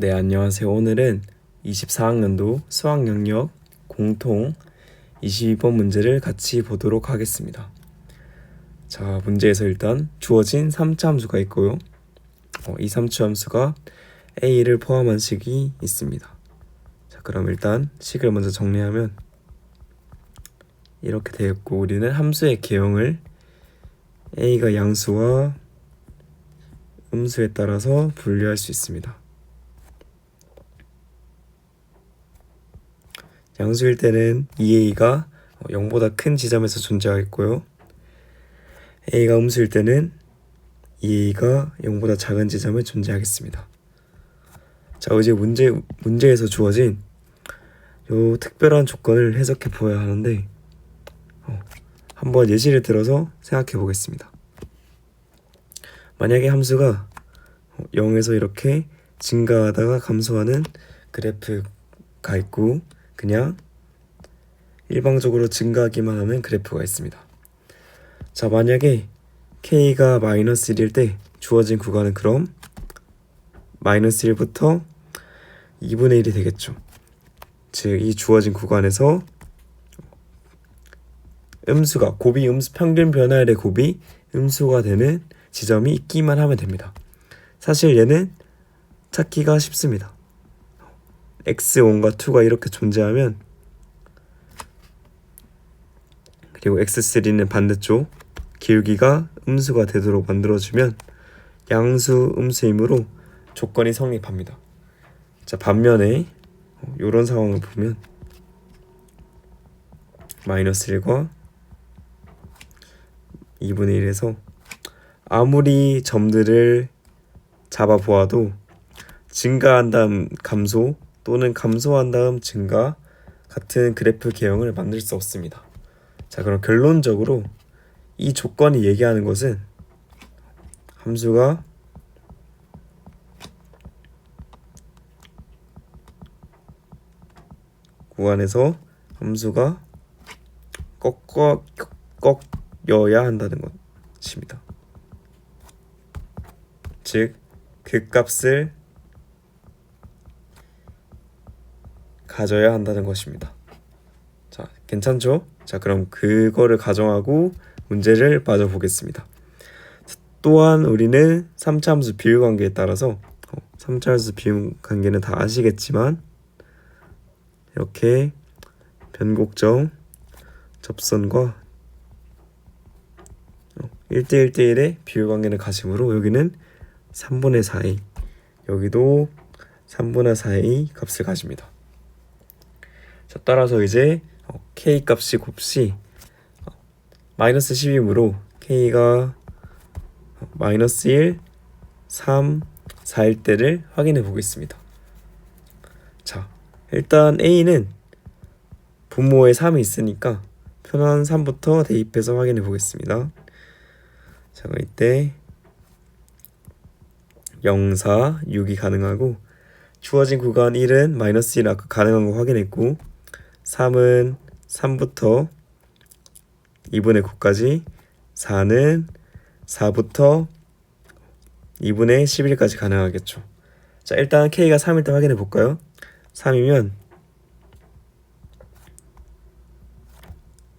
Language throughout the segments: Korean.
네, 안녕하세요. 오늘은 24학년도 수학 영역 공통 22번 문제를 같이 보도록 하겠습니다. 자, 문제에서 일단 주어진 3차 함수가 있고요. 어, 이 3차 함수가 a를 포함한 식이 있습니다. 자, 그럼 일단 식을 먼저 정리하면 이렇게 되었고 우리는 함수의 개형을 a가 양수와 음수에 따라서 분류할 수 있습니다. 양수일 때는 2a가 0보다 큰 지점에서 존재하겠고요. a가 음수일 때는 2a가 0보다 작은 지점에 존재하겠습니다. 자, 이제 문제 문제에서 주어진 요 특별한 조건을 해석해 보아야 하는데 어, 한번 예시를 들어서 생각해 보겠습니다. 만약에 함수가 0에서 이렇게 증가하다가 감소하는 그래프가 있고 그냥 일방적으로 증가하기만 하는 그래프가 있습니다. 자, 만약에 k가 마이너스 1일 때 주어진 구간은 그럼 마이너스 1부터 2분의 1이 되겠죠. 즉, 이 주어진 구간에서 음수가 곱이 음수 평균 변화율의 곱이 음수가 되는 지점이 있기만 하면 됩니다. 사실 얘는 찾기가 쉽습니다. X1과 2가 이렇게 존재하면 그리고 x3는 반대쪽 기울기가 음수가 되도록 만들어주면 양수 음수이므로 조건이 성립합니다. 자 반면에 이런 상황을 보면 마이너스 1과 2분의 1에서 아무리 점들을 잡아 보아도 증가한 다음 감소 또는 감소한 다음 증가 같은 그래프 개형을 만들 수 없습니다. 자, 그럼 결론적으로 이 조건이 얘기하는 것은 함수가 구간에서 함수가 꺾어 꺾여야 한다는 것입니다. 즉, 그 값을 가져야 한다는 것입니다. 자, 괜찮죠? 자, 그럼 그거를 가정하고 문제를 맞아 보겠습니다. 또한 우리는 3차 함수 비율 관계에 따라서 3차 어, 함수 비율 관계는 다 아시겠지만 이렇게 변곡점 접선과 1대1대1의 비율 관계를 가심으로 여기는 3분의 4a 여기도 3분의 4a 값을 가집니다. 자, 따라서 이제 어, k 값이 곱시 어, 마이너스 10이므로 k가 마이너스 1, 3, 4일 때를 확인해 보겠습니다. 자, 일단 a는 분모에 3이 있으니까 표현 3부터 대입해서 확인해 보겠습니다. 자, 이때 0, 4, 6이 가능하고 주어진 구간 1은 마이너스 1 아까 가능한 거 확인했고 3은 3부터 2분의 9까지 4는 4부터 2분의 11까지 가능하겠죠. 자, 일단 K가 3일 때 확인해 볼까요? 3이면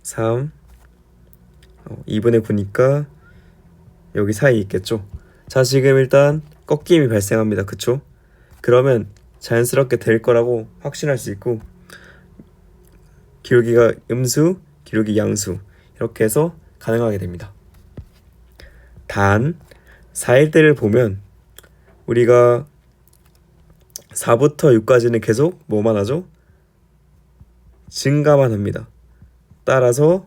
3 2분의 9니까 여기 사이에 있겠죠. 자, 지금 일단 꺾임이 발생합니다. 그쵸? 그러면 자연스럽게 될 거라고 확신할 수 있고 기울기가 음수, 기울기 양수 이렇게 해서 가능하게 됩니다. 단 4일 때를 보면 우리가 4부터 6까지는 계속 뭐만 하죠? 증가만 합니다. 따라서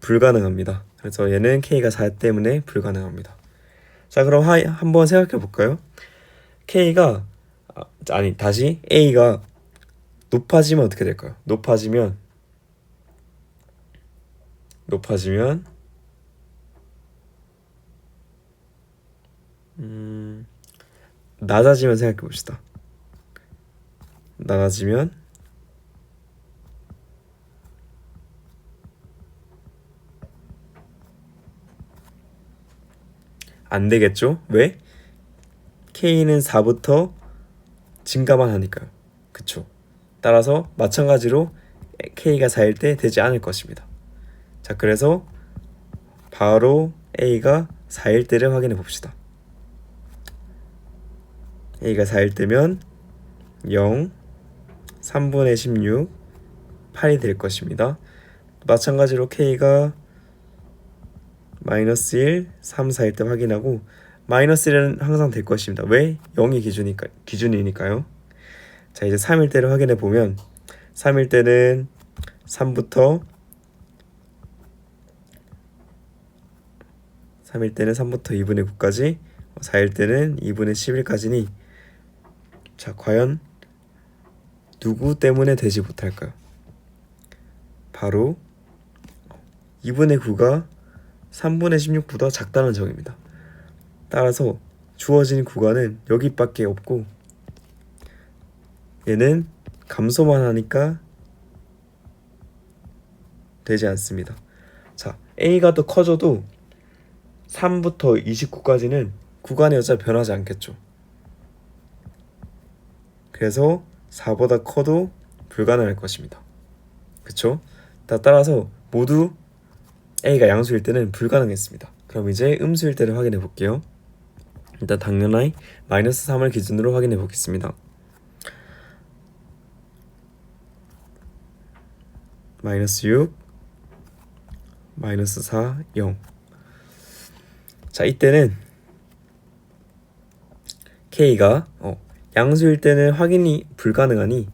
불가능합니다. 그래서 얘는 k가 4 때문에 불가능합니다. 자 그럼 하, 한번 생각해 볼까요? k가 아, 아니 다시 a가 높아지면 어떻게 될까요? 높아지면 높아지면 음, 낮아지면 생각해 봅시다. 낮아지면 안 되겠죠? 왜? K는 4부터 증가만 하니까요. 그쵸? 따라서 마찬가지로 K가 4일 때 되지 않을 것입니다. 자, 그래서 바로 A가 4일 때를 확인해 봅시다. A가 4일 때면 0, 3분의 16, 8이 될 것입니다. 마찬가지로 K가 마이너스 1, 3, 4일 때 확인하고 마이너스 1은 항상 될 것입니다. 왜? 0이 기준이니까, 기준이니까요. 자 이제 3일 때를 확인해 보면 3일 때는 3부터 3일 때는 3부터 2분의 9까지 4일 때는 2분의 11까지니 자 과연 누구 때문에 되지 못할까요? 바로 2분의 9가 3분의 16보다 작다는 점입니다. 따라서 주어진 구간은 여기밖에 없고 얘는 감소만 하니까 되지 않습니다. 자, A가 더 커져도 3부터 29까지는 구간의 여자 변하지 않겠죠. 그래서 4보다 커도 불가능할 것입니다. 그쵸? 다 따라서 모두 A가 양수일 때는 불가능했습니다. 그럼 이제 음수일 때를 확인해 볼게요. 일단 당연히 마이너스 3을 기준으로 확인해 보겠습니다. 마이너스 6 마이너스 4 0 자, 이때는 K가 어, 양수일 때는 확인이 불가능하니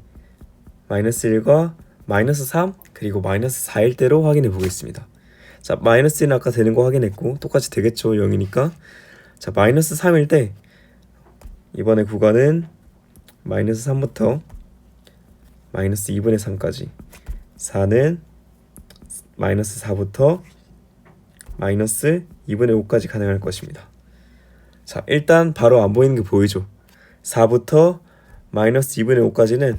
마이너스 1과 마이너스 3 그리고 마이너스 4일 때로 확인해 보겠습니다. 자, 마이너스 1은 아까 되는 거 확인했고 똑같이 되겠죠, 0이니까. 자, 마이너스 3일 때 이번에 구간은 마이너스 3부터 마이너스 2분의 3까지 4는 마이너스 4부터 마이너스 2분의 5까지 가능할 것입니다. 자, 일단 바로 안 보이는 게 보이죠? 4부터 마이너스 2분의 5까지는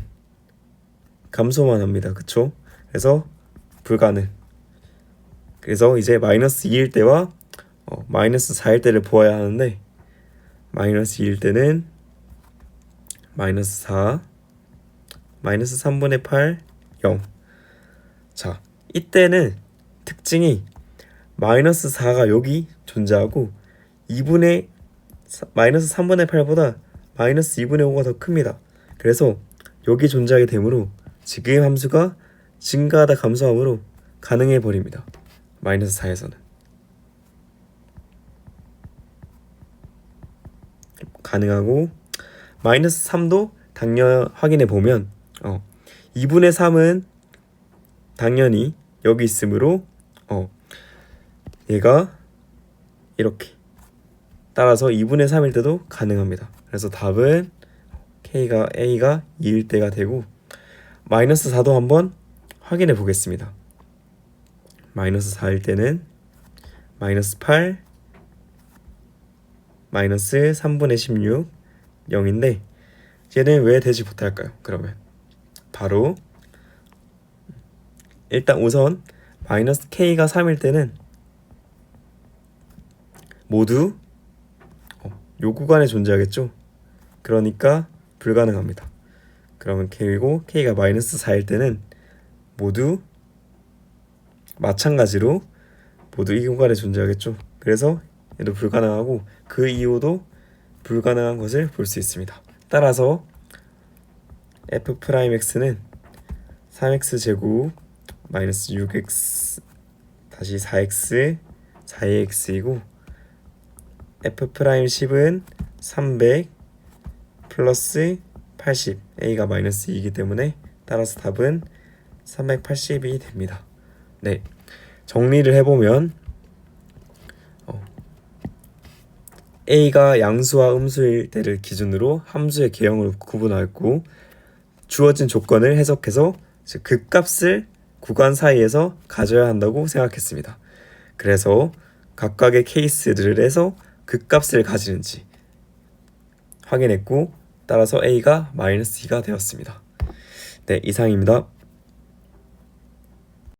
감소만 합니다. 그쵸? 그래서 불가능. 그래서 이제 마이너스 2일 때와 어, 마이너스 4일 때를 보아야 하는데 마이너스 2일 때는 마이너스 4 마이너스 3분의 8 0 자, 이때는 특징이 마이너스 4가 여기 존재하고 2분의 마이너스 3분의 8보다 마이너스 2분의 5가 더 큽니다. 그래서 여기 존재하게 되므로 지금 함수가 증가하다 감소함으로 가능해 버립니다. 마이너스 4에서는 가능하고 마이너스 3도 당연 확인해 보면 어 2분의 3은 당연히 여기 있으므로 어 얘가 이렇게 따라서 2분의 3일 때도 가능합니다. 그래서 답은 K가 A가 2일 때가 되고 마이너스 4도 한번 확인해 보겠습니다. 마이너스 4일 때는 마이너스 8 마이너스 3분의 16 0인데 얘는 왜 되지 못할까요? 그러면 바로 일단 우선 마이너스 k가 3일 때는 모두 어, 요 구간에 존재하겠죠. 그러니까 불가능합니다. 그러면 k이고 k가 마이너스 4일 때는 모두 마찬가지로 모두 이 구간에 존재하겠죠. 그래서 얘도 불가능하고 그 이후도 불가능한 것을 볼 수 있습니다. 따라서 f 프라임 x는 3x 제곱 마이너스 6x 다시 4x 4ax이고 f 프라임 10은 300 플러스 80 a가 마이너스 2이기 때문에 따라서 답은 380이 됩니다. 네 정리를 해보면 어, a가 양수와 음수일 때를 기준으로 함수의 개형을 구분하였고 주어진 조건을 해석해서 즉 극값을 구간 사이에서 가져야 한다고 생각했습니다. 그래서 각각의 케이스를 해서 극값을 가지는지 확인했고 따라서 a가 마이너스 2가 되었습니다. 네, 이상입니다.